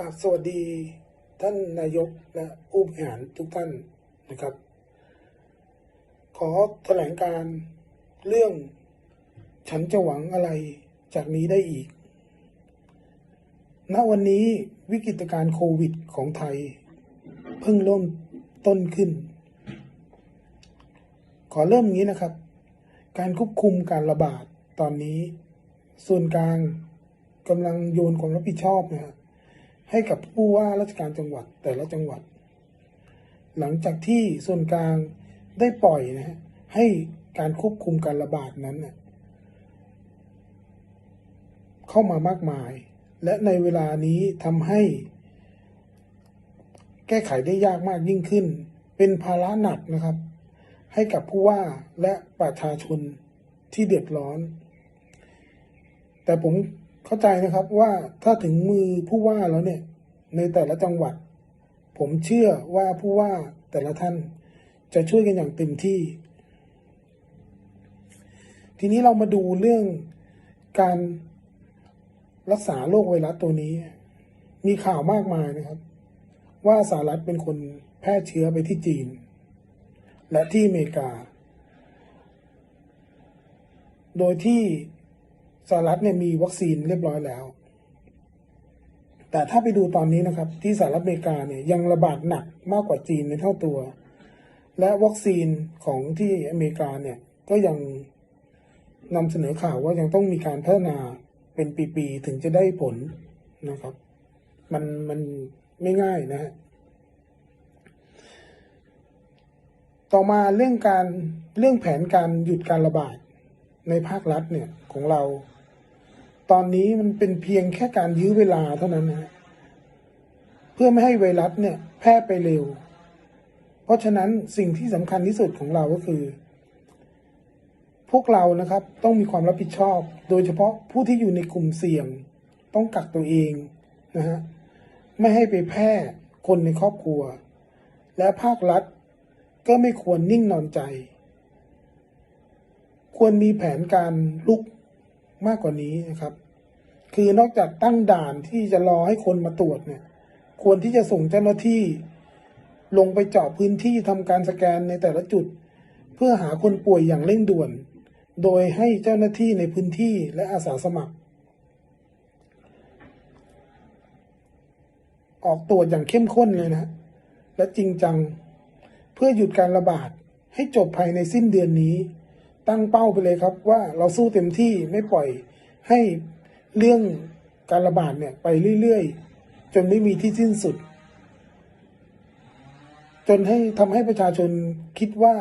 กราบสวัสดีท่านนายกและผู้บริหารทุกท่านนะครับ ขอแถลงการเรื่องฉันจะหวังอะไรจากนี้ได้อีก ณ วันนี้วิกฤตการณ์โควิดของไทย เพิ่งเริ่มต้นขึ้น ขอเริ่มงี้นะครับ การควบคุมการระบาดตอนนี้ ส่วนกลางกำลังโยนความรับผิดชอบนะฮะ ให้กับผู้ว่าราชการจังหวัดแต่ละจังหวัด หลังจากที่ส่วนกลางได้ปล่อยนะฮะให้การควบคุมการระบาดนั้นนะเข้ามามากมาย และในเวลานี้ทำให้ แก้ไขได้ยากมากยิ่งขึ้น เป็นภาระหนักนะครับ ให้กับผู้ว่าและประชาชนที่เดือดร้อน แต่ผม เข้าใจนะครับว่าถ้าถึงมือผู้ว่าแล้วเนี่ย ในแต่ละจังหวัด ผมเชื่อว่าผู้ว่าแต่ละท่านจะช่วยกันอย่างเต็มที่ ทีนี้เรามาดูเรื่องการรักษาโรคไวรัสตัวนี้ มีข่าวมากมายนะครับ ว่าสหรัฐเป็นคนแพร่เชื้อไปที่จีน และที่อเมริกา โดยที่ สหรัฐเนี่ยมีวัคซีนเรียบร้อยแล้ว แต่ถ้าไปดูตอนนี้นะครับ ที่สหรัฐอเมริกาเนี่ยยังระบาดหนักมากกว่าจีนในเท่าตัว และวัคซีนของที่อเมริกาเนี่ยก็ยังนำเสนอข่าวว่ายังต้องมีการพัฒนาเป็นปีๆถึงจะได้ผลนะครับ มันมันไม่ง่ายนะฮะต่อมาเรื่องการเรื่องแผนการหยุดการระบาดในภาครัฐเนี่ยของเรา ตอนนี้มันเป็นเพียงแค่การยื้อเวลาเท่านั้นนะเพื่อไม่ให้ไวรัสเนี่ยแพร่ไปเร็ว เพราะฉะนั้นสิ่งที่สำคัญที่สุดของเราก็คือ พวกเรานะครับต้องมีความรับผิดชอบ โดยเฉพาะผู้ที่อยู่ในกลุ่มเสี่ยง ต้องกักตัวเองนะฮะไม่ให้ไปแพร่คนในครอบครัว และภาครัฐก็ไม่ควรนิ่งนอนใจ ควรมีแผนการลุก มากกว่านี้นะครับ คือนอกจากตั้งด่านที่จะรอให้คนมาตรวจเนี่ย ควรที่จะส่งเจ้าหน้าที่ ลงไปเจาะพื้นที่ทำการสแกนในแต่ละจุด เพื่อหาคนป่วยอย่างเร่งด่วน โดยให้เจ้าหน้าที่ในพื้นที่และอาสาสมัคร ออกตรวจอย่างเข้มข้นเลยนะ และจริงจัง เพื่อหยุดการระบาดให้จบภายในสิ้นเดือนนี้ ตั้งเป้าไปเลยครับ ว่าเราสู้เต็มที่ไม่ปล่อยให้เรื่องการระบาดเนี่ยไปเรื่อยๆ จนไม่มีที่สิ้นสุด จนให้ทำให้ประชาชนคิดว่า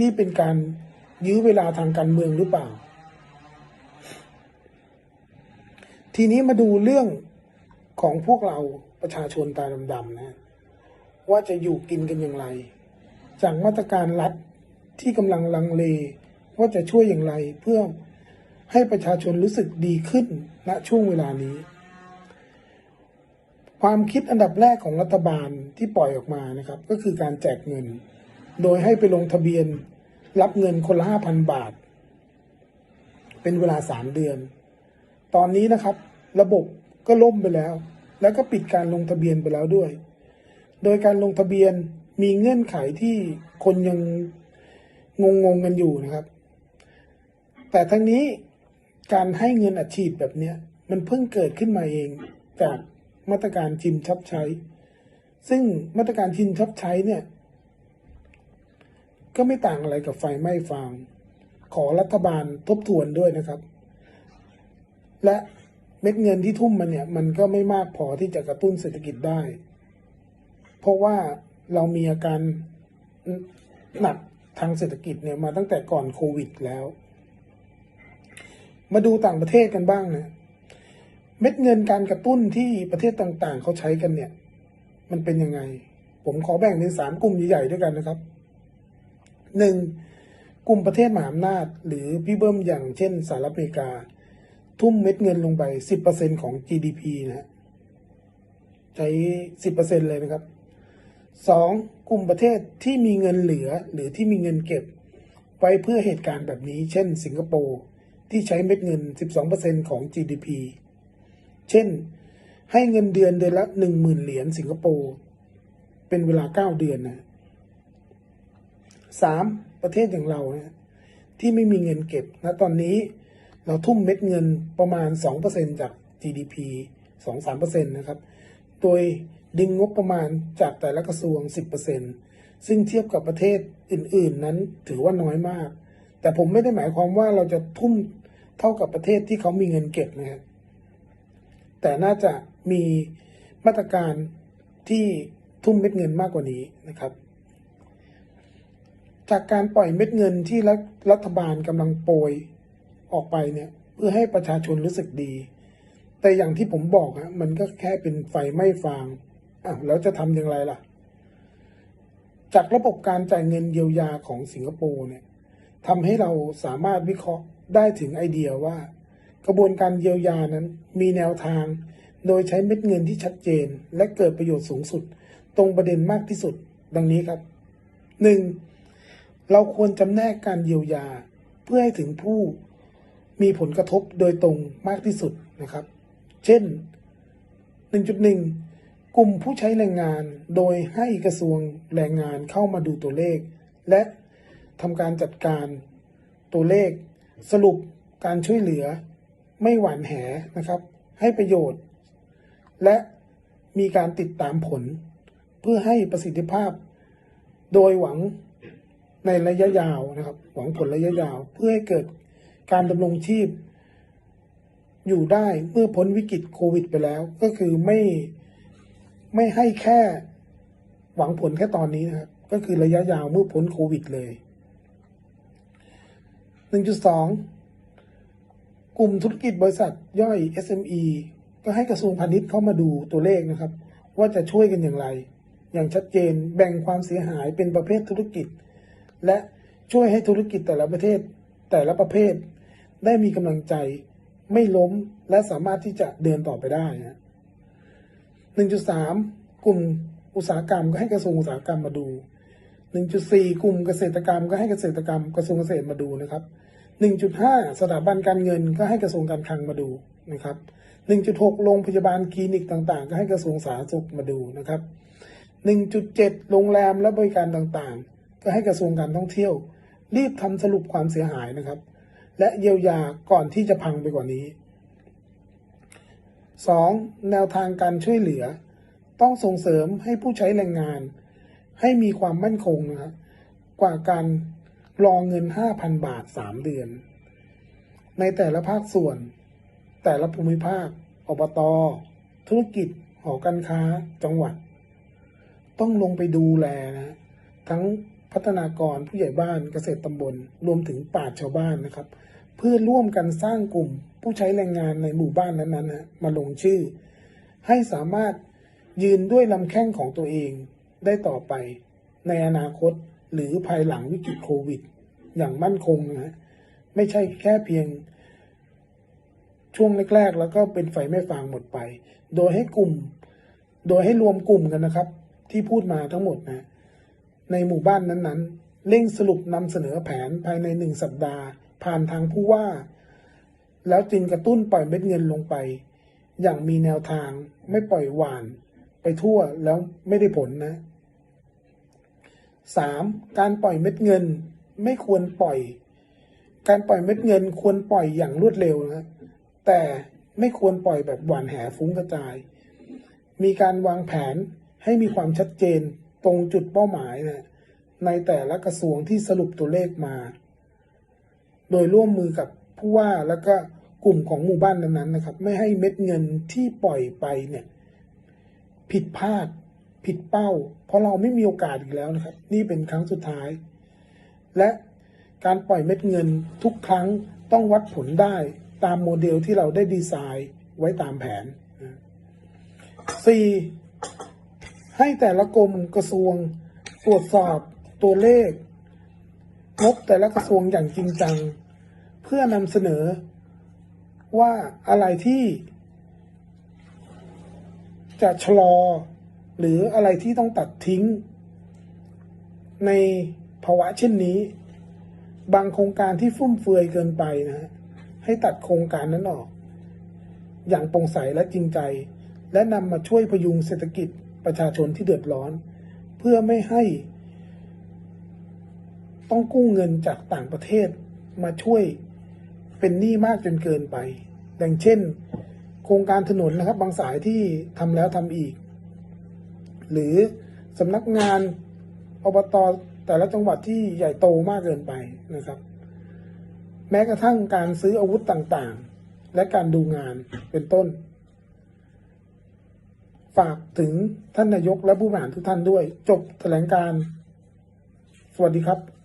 นี่เป็นการยื้อเวลาทางการเมืองหรือเปล่า ทีนี้มาดูเรื่องของพวกเราประชาชนตาดำๆนะ ว่าจะอยู่กินกันอย่างไร จากมาตรการรัฐที่กำลังลังเล ว่าจะช่วยอย่างไรเพื่อให้ประชาชนรู้สึกดีขึ้นณช่วงเวลานี้ ความคิดอันดับแรกของรัฐบาลที่ปล่อยออกมานะครับ ก็คือการแจกเงิน โดยให้ไปลงทะเบียนรับเงินคนละห้าพันบาท เป็นเวลาสามเดือน ตอนนี้นะครับ ระบบก็ล่มไปแล้ว แล้วก็ปิดการลงทะเบียนไปแล้วด้วย โดยการลงทะเบียนมีเงื่อนไขที่คนยังงงงกันอยู่นะครับ แต่ทั้งนี้การให้เงินอัดฉีดแบบเนี้ย มันเพิ่งเกิดขึ้นมาเองจากมาตรการชิมชับใช้ ซึ่งมาตรการชิมชับใช้เนี่ย ก็ไม่ต่างอะไรกับไฟไหม้ฟาง ขอรัฐบาลทบทวนด้วยนะครับ และเม็ดเงินที่ทุ่มมันเนี่ย มันก็ไม่มากพอที่จะกระตุ้นเศรษฐกิจได้ เพราะว่าเรามีอาการหนักทางเศรษฐกิจเนี่ยมาตั้งแต่ก่อนโควิดแล้ว มาดูต่างประเทศกันบ้างนะเม็ดเงินการกระตุ้นที่ประเทศต่างๆ เขาใช้กันเนี่ย มันเป็นยังไง ผมขอแบ่งเป็นสามกลุ่มใหญ่ๆด้วยกันนะครับหนึ่งกลุ่มประเทศมหาอำนาจ หรือพี่เบิ้มอย่างเช่นสหรัฐอเมริกา ทุ่มเม็ดเงินลงไปสิบเปอร์เซ็นของ GDP นะฮะใช้สิบเปอร์เซ็นเลยนะครับสองกลุ่มประเทศที่มีเงินเหลือหรือที่มีเงินเก็บ ไว้เพื่อเหตุการณ์แบบนี้ เช่น สิงคโปร์ ที่ใช้เม็ดเงิน 12%ของ GDP เช่น ให้เงินเดือนเดือนละหนึ่งหมื่นเหรียญสิงคโปร์ เป็นเวลาเก้าเดือนนะสามประเทศอย่างเรานะที่ไม่มีเงินเก็บนะตอนนี้เราทุ่มเม็ดเงินประมาณสองเปอร์เซ็นจาก GDP สองสามเปอร์เซ็นตนะครับ โดยดึงงบประมาณจากแต่ละกระทรวงสิบเปอร์เซ็นซึ่งเทียบกับประเทศอื่น ๆ นั้นถือว่าน้อยมาก แต่ผมไม่ได้หมายความว่าเราจะทุ่ม เท่ากับประเทศที่เขามีเงินเก็บนะครับแต่น่าจะมีมาตรการที่ทุ่มเม็ดเงินมากกว่านี้นะครับ จากการปล่อยเม็ดเงินที่รัฐรัฐบาลกำลังโปรยออกไปเนี่ยเพื่อให้ประชาชนรู้สึกดี แต่อย่างที่ผมบอกฮะมันก็แค่เป็นไฟไม้ฟางอะแล้วจะทำอย่างไรล่ะ จากระบบการจ่ายเงินเยียวยาของสิงคโปร์เนี่ยทำให้เราสามารถวิเคราะห์ ได้ถึงไอเดียว่า กระบวนการเยียวยานั้นมีแนวทาง โดยใช้เม็ดเงินที่ชัดเจน และเกิดประโยชน์สูงสุด ตรงประเด็นมากที่สุด ดังนี้ครับหนึ่งเราควรจำแนกการเยียวยา เพื่อให้ถึงผู้มีผลกระทบโดยตรงมากที่สุดนะครับ เช่น 1.1 กลุ่มผู้ใช้แรงงานโดยให้กระทรวงแรงงานเข้ามาดูตัวเลข และทำการจัดการตัวเลข สรุปการช่วยเหลือไม่หวานแหนะครับ ให้ประโยชน์ และมีการติดตามผล เพื่อให้ประสิทธิภาพ โดยหวังในระยะยาวนะครับ หวังผลระยะยาว เพื่อให้เกิดการดำรงชีพ อยู่ได้เมื่อพ้นวิกฤตโควิด ไปแล้ว ก็คือไม่ไม่ให้แค่หวังผลแค่ตอนนี้นะครับ ก็คือระยะยาวเมื่อพ้นโควิดเลย 1.2 กลุ่มธุรกิจบริษัทย่อย SME ก็ให้กระทรวงพาณิชย์เข้ามาดูตัวเลขนะครับ ว่าจะช่วยกันอย่างไร อย่างชัดเจนแบ่งความเสียหายเป็นประเภทธุรกิจ และช่วยให้ธุรกิจแต่ละประเทศแต่ละประเภท ได้มีกำลังใจไม่ล้มและสามารถที่จะเดินต่อไปได้นะ1.3 กลุ่มอุตสาหกรรมก็ให้กระทรวงอุตสาหกรรมมาดู 1.4 กลุ่มเกษตรกรรมก็ให้เกษตรกรรมกระทรวงเกษตรมาดูนะครับ 1.5 สถาบันการเงินก็ให้กระทรวงการคลังมาดูนะครับ 1.6 โรงพยาบาลคลินิกต่างๆ ก็ให้กระทรวงสาธารณสุขมาดูนะครับ 1.7 โรงแรมและบริการต่างๆ ก็ให้กระทรวงการท่องเที่ยว รีบทำสรุปความเสียหายนะครับ และเยียวยาก่อนที่จะพังไปกว่านี้ 2. แนวทางการช่วยเหลือ ต้องส่งเสริมให้ผู้ใช้แรงงาน ให้มีความมั่นคงนะครับกว่าการรอเงิน 5,000 บาท 3 เดือน ในแต่ละภาคส่วน แต่ละภูมิภาค อบต ธุรกิจ หอการค้า จังหวัด ต้องลงไปดูแลนะ ทั้งพัฒนากรผู้ใหญ่บ้านเกษตรตำบล รวมถึงปราชญ์ชาวบ้านนะครับ เพื่อร่วมกันสร้างกลุ่มผู้ใช้แรงงานในหมู่บ้านนั้นๆนะมาลงชื่อ ให้สามารถยืนด้วยลำแข้งของตัวเอง ได้ต่อไป ในอนาคตหรือภายหลังวิกฤตโควิด อย่างมั่นคงนะไม่ใช่แค่เพียง ช่วงแรก ๆ แล้วก็เป็นไฟไม่ฟางหมดไป โดยให้กลุ่ม โดยให้รวมกลุ่มกันนะครับ ที่พูดมาทั้งหมดนะ ในหมู่บ้านนั้นๆ เร่งสรุปนำเสนอแผนภายในหนึ่งสัปดาห์ ผ่านทางผู้ว่า แล้วจึงกระตุ้นปล่อยเม็ดเงินลงไป อย่างมีแนวทางไม่ปล่อยหวานไปทั่วแล้วไม่ได้ผลนะ สามการปล่อยเม็ดเงินไม่ควรปล่อย การปล่อยเม็ดเงินควรปล่อยอย่างรวดเร็วนะแต่ไม่ควรปล่อยแบบหวานแหฟุ้งกระจาย มีการวางแผนให้มีความชัดเจนตรงจุดเป้าหมายนะในแต่ละกระทรวงที่สรุปตัวเลขมา โดยร่วมมือกับผู้ว่าแล้วก็กลุ่มของหมู่บ้านนั้นๆนะครับ ไม่ให้เม็ดเงินที่ปล่อยไปเนี่ย ผิดพลาด ผิดเป้า เพราะเราไม่มีโอกาสอีกแล้วนะครับ นี่เป็นครั้งสุดท้าย และการปล่อยเม็ดเงินทุกครั้งต้องวัดผลได้ตามโมเดลที่เราได้ดีไซน์ไว้ตามแผนนะสี่ให้แต่ละกรมกระทรวงตรวจสอบตัวเลขงบแต่ละกระทรวงอย่างจริงจัง เพื่อนำเสนอว่าอะไรที่จะชะลอ หรืออะไรที่ต้องตัดทิ้ง ในภาวะเช่นนี้ บางโครงการที่ฟุ่มเฟือยเกินไปนะ ให้ตัดโครงการนั้นออก อย่างโปร่งใสและจริงใจ และนำมาช่วยพยุงเศรษฐกิจประชาชนที่เดือดร้อน เพื่อไม่ให้ ต้องกู้เงินจากต่างประเทศมาช่วยเป็นหนี้มากจนเกินไป ดังเช่น โครงการถนนนะครับ บางสายที่ทำแล้วทำอีก หรือสำนักงานอบตแต่ละจังหวัดที่ใหญ่โตมากเกินไปนะครับ แม้กระทั่งการซื้ออาวุธต่างๆ และการดูงานเป็นต้น ฝากถึงท่านนายกและผู้บริหารทุกท่านด้วย จบแถลงการ สวัสดีครับ